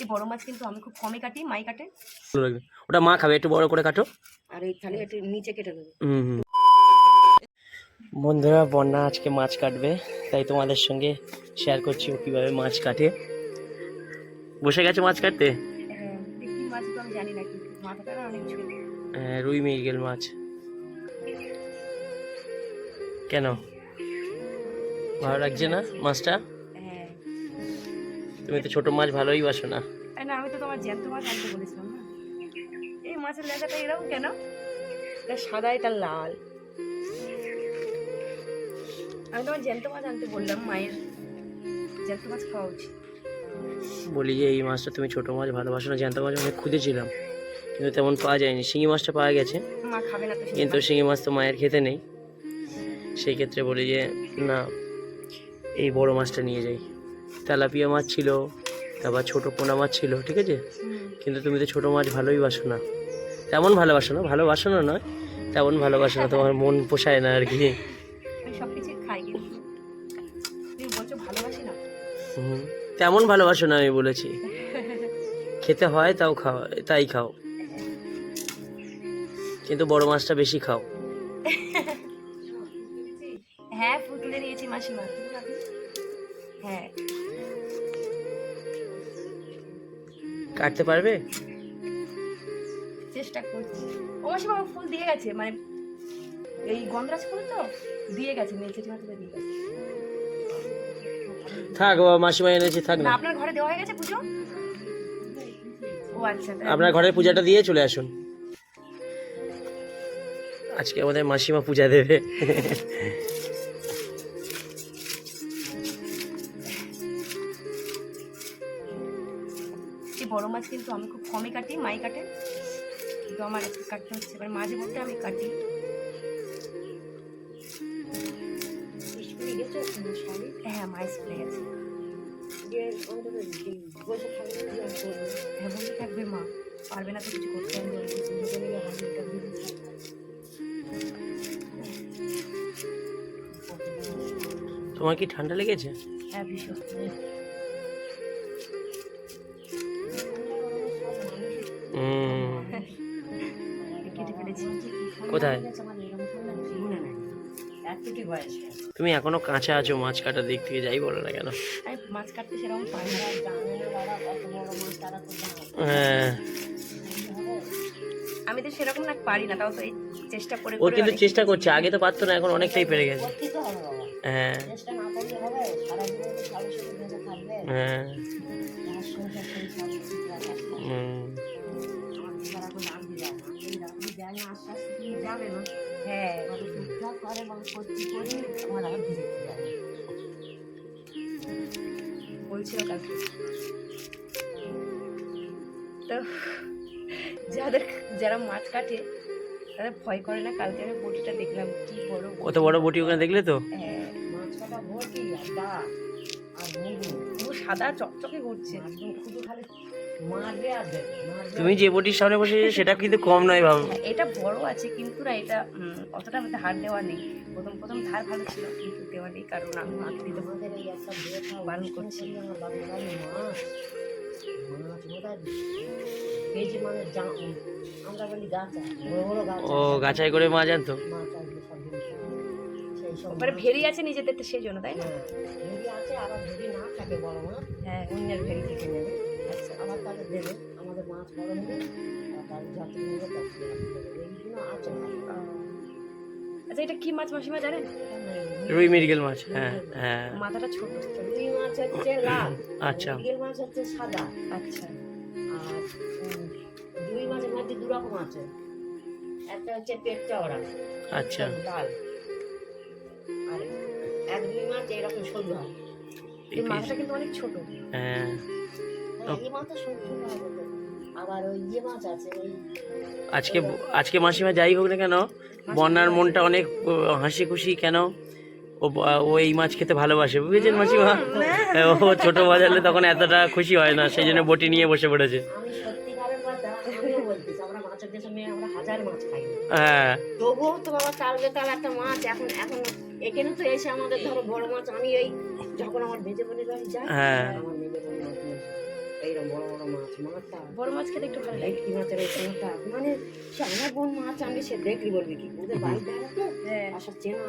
এই বড় মাছ কিন্তু আমি খুব কমে কাটি মাই কাটে। ওটা মা খাবে একটু বড় করে কাটো। আর এই থালি একটু নিচে কেটে দেবো। বন্ধুরা বন্যা আজকে মাছ কাটবে তাই তোমাদের সঙ্গে শেয়ার করছি ও কীভাবে মাছ কাটে। বসে গেছে মাছ কাটতে? হ্যাঁ হ্যাঁ, রুই মৃগেল মাছ। কেন? ভালো লাগছে না মাছটা? তুমি তো ছোট মাছ ভালোই বাসো না। না আমি তো তোমার জ্যান্ত মাছ আনতে বলেছিলাম না। এই মাছের লেজাটা এরকম কেন? এটা সাদা এটা লাল। আমি তোমার জ্যান্ত মাছ আনতে বললাম মায়ের জ্যান্ত মাছ খাওয়া উচিত। বলি যে এই মাছটা তুমি ছোট মাছ ভালোবাসো না জ্যান্ত মাছ অনেক খুঁজেছিলাম। কিন্তু তেমন পাওয়া যায়নি। শিঙি মাছটা পাওয়া গেছে। কিন্তু শিঙি মাছ তো মায়ের খেতে নেই। সেই ক্ষেত্রে বলি যে না এই বড় মাছটা নিয়ে যাই। তেলাপিয়া মাছ ছিল তারপর ছোটো পোনা মাছ ছিল ঠিক আছে? কিন্তু তুমি তো ছোটো মাছ ভালোই বাসো না। তেমন ভালোবাসো না ভালোবাসো না নয় তেমন ভালোবাসো না তোমার মন পোষায় না আর কি। তেমন ভালোবাসো না আমি বলেছি। খেতে হয় তাও খাও তাই খাও। কিন্তু বড় মাছটা বেশি খাও। হ্যাঁ ফুল তুলে নিয়েছি মাসিমা। কাটতে পারবে? চেষ্টা করছি। মাসিমা আমার ফুল দিয়ে গেছে মানে এই গন্ধরাজ ফুল তো দিয়ে গেছে নীলচে মাথাটা দিয়ে গেছে। থাক ও মাসিমা এনেছি থাক না। না আপনার ঘরে দেওয়া হয়ে গেছে পুজো? ও আচ্ছা আপনার ঘরের পূজাটা দিয়ে চলে আসুন। আজকে আমাদের মাসিমা পূজা দেবে। এই বড় মাছ কিন্তু আমি খুব কমই কাটি মাই কাটে। কিন্তু আমার একটু কাটতে হচ্ছে এবার মাঝে মধ্যে আমি কাটি। হ্যাঁ মাই স্কুলে গেছে হ্যাঁ বসে থাকবে মা। পারবে না তো কিছু করতে। তোমার কি ঠান্ডা লেগেছে? হ্যাঁ ভীষণ। কোথায়? তুমি এখনও কাঁচা আছো মাছ কাটার দিক থেকে যাই বলো না কেন? আমি মাছ কাটতে সেরকম পারি না হ্যাঁ। আমি তো সেরকম না পারি না তাও তো চেষ্টা করে ও কিন্তু চেষ্টা করছে। আগে তো পারতো না এখন অনেকটাই পেরে গেছে। হ্যাঁ। হ্যাঁ। বলছিল কালকে তো? যাদের যারা মাছ কাটে তারা ভয় করে না কালকে আমি বটিটা দেখলাম কি বড় কত বড় বটি ওখানে দেখলে তো হ্যাঁ পুরো সাদা চকচকে ঘুরছে তুমি যে বটির সামনে বসে সেটা কিন্তু কম নয় ভাব হ্যাঁ, এটা বড় আছে কিন্তু না এটা অতটা আমাদের হার দেওয়া নেই। প্রথম প্রথম ধার ভালো ছিল কিন্তু দেওয়া নেই কারণ আমি মাছ দিতে বারণ করছি। ও গাছাই করে সেই সব ওপরে ভেরি আছে নিজেদের তো সেই জন্য তাই না? হ্যাঁ, ভেড়ি আছে আবার ভেড়ি না থাকে বড় মাছ হ্যাঁ অন্যের ভেরি থেকে নেবে। আবার তাহলে দেবে। আমাদের মাছ বড় হলে তার আছে। আচ্ছা এটা কি মাছ? মাসিমা জানেন? রুই মৃগেল মাছ হ্যাঁ হ্যাঁ। মাথাটা ছোট। রুই মাছ হচ্ছে লাল। আচ্ছা। মৃগেল মাছ হচ্ছে সাদা। আচ্ছা। আর রুই মাছের মধ্যে দু রকম আছে। একটা হচ্ছে পেট চওড়া আচ্ছা। লাল। আর এক রুই মাছ এরকম সরু হয়। এই মাছটা কিন্তু অনেক ছোট। হ্যাঁ। হ্যাঁ, হয় ওই ইয়ে আজকে আজকে মাসিমা যাই হোক না কেন বন্যার মনটা অনেক হাসি খুশি কেন? ও এই মাছ খেতে ভালোবাসে বুঝেছেন মাসিমা? ও ছোট হলে তখন এতটা খুশি হয় না সেই জন্য বটি নিয়ে বসে পড়েছে। হ্যাঁ। তবুও তো বাবা তাল বেতাল একটা মাছ এখন এখন এখানে তো এসে আমাদের ধরো বড় মাছ আমি এই যখন আমার মেজে বোনের বাড়ি যাই হ্যাঁ। এইরকম বড় বড় মাছ মাথা। বড় মাছ খেতে একটু ভালো লাগে। ভেটকি মাছের এই মাথা মানে সে আমার বোন মাছ আনলে সে দেখলি বলবি কি? ওদের বাড়িতে তো হ্যাঁ। চেনা।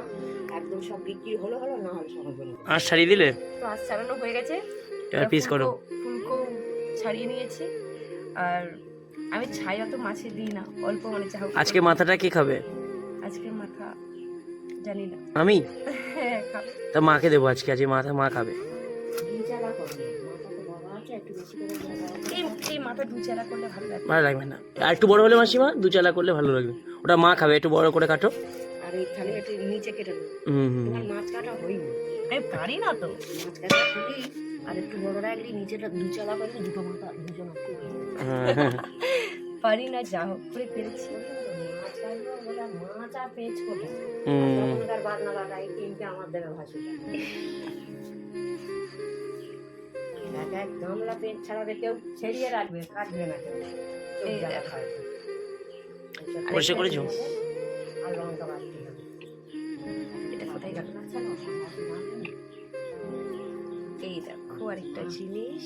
একদম সব বিক্রি হলো হলো না হলে বলে আর ছাড়িয়ে দিলে? তো আজ ছাড়ানো হয়ে গেছে। এবার পিস করো। ফুলকো- ছাড়িয়ে নিয়েছি। আর আমি ছাই অত মাছে দিই না অল্প মানে হোক আজকে মাথাটা কে খাবে? আজকে মাথা জানি না। আমি? হ্যাঁ তা মাকে দেবো আজকে আজকে মাথা মা খাবে। একটু বেশি করে এই এই মাথা দু চেলা করলে ভালো লাগে ভালো লাগবে না। আর একটু বড় হলে মাসিমা দু চালা করলে ভালো লাগবে। ওটা মা খাবে একটু বড় করে কাটো। আর এইখানে একটু নিচে কেটে দেবো হুম হুম। মাছ কাটা হয়নি। আমি পারি না তো। মাছ কাটা খুলি আর একটু বড় রাখলি নিচেটা দু চালা করলে দুটো মাথা দুজন হ্যাঁ, পারি না যা হোক করে পেরেছি। মাছ আর পেঁচ তিনটে আমার দেবে এক এক গামলা পেঁচ ছাড়াবে কেউ ছেড়িয়ে রাখবে কাটবে না এই জ্বালা দেখো। খায়। পরিষ্কার করেছ? আর লঙ্কা বাটতে হবে এটা কোথায় গেল আচ্ছা না, বাটি বাটবে না। এই দেখো আরেকটা জিনিস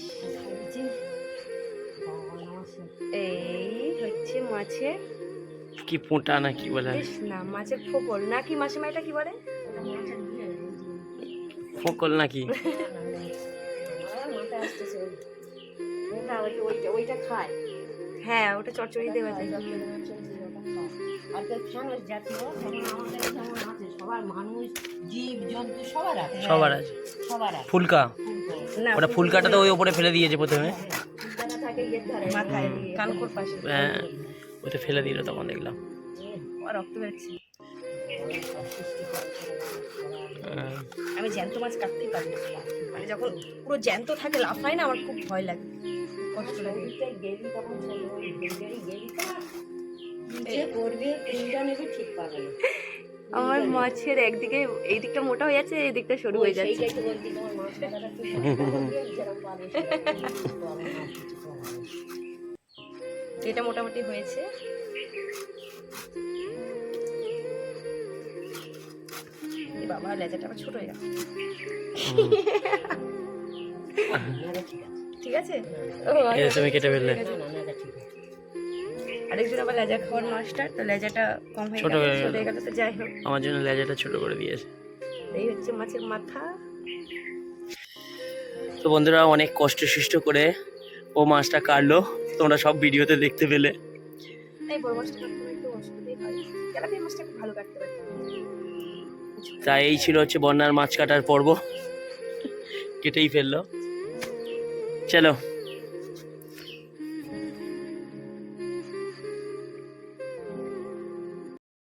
এই হচ্ছে মাছের কি পোঁটা না কি বলে না মাছের ফোকল নাকি মাসিমা এটা কি বলে। ফোকল নাকি ওইটা ওইটা খায়। হ্যাঁ ওটা চচ্চড়ি দেওয়া যায়। আর তো ফ্যানের জাতীয় যেমন আমাদের যেমন আছে সবার মানুষ জীব জন্তু সবার আছে। সবার আছে। সবার আছে। ফুলকা? না ওটা ফুলকাটা তো ওই ওপরে ফেলে দিয়েছে প্রথমে। মাথায় কানকোর পাশে। হ্যাঁ ওই তো ফেলে দিল তখন দেখলাম। রক্ত বেরোচ্ছে। হ্যাঁ। আমি জ্যান্ত মাছ কাটতেই পারি না। মানে যখন পুরো জ্যান্ত থাকে লাফায় না আমার খুব ভয় লাগে। কষ্ট লাগে আমার মাছের একদিকে এই দিকটা মোটা হয়ে যাচ্ছে এই দিকটা সরু হয়ে যাচ্ছে। সেইটাই তো বলছি বাবা লেজাটা আবার ছোট হয়ে গেল নেড়ে ঠিক আছে। তুমি কেটে ফেললে। আরেকজন আবার লেজা খাওয়ার মাস্টার তো লেজাটা কম হয়ে ছোট গেল হয়ে ছোট গেল। হয়ে গেল। তো যাই হোক। আমার জন্য লেজাটা ছোট করে দিয়েছে। এই হচ্ছে মাছের মাথা। তো বন্ধুরা অনেক কষ্ট সৃষ্ট করে ও মাছটা কাটলো। তোমরা সব ভিডিওতে দেখতে পেলে। এই বড় মাছটা কাটতে একটু অসুবিধাই হয়। তেলাপিয়া মাছটা ভালো কাটতে পারে তাই এই ছিল হচ্ছে বন্যার মাছ কাটার পর্ব। কেটেই ফেলল। চলো।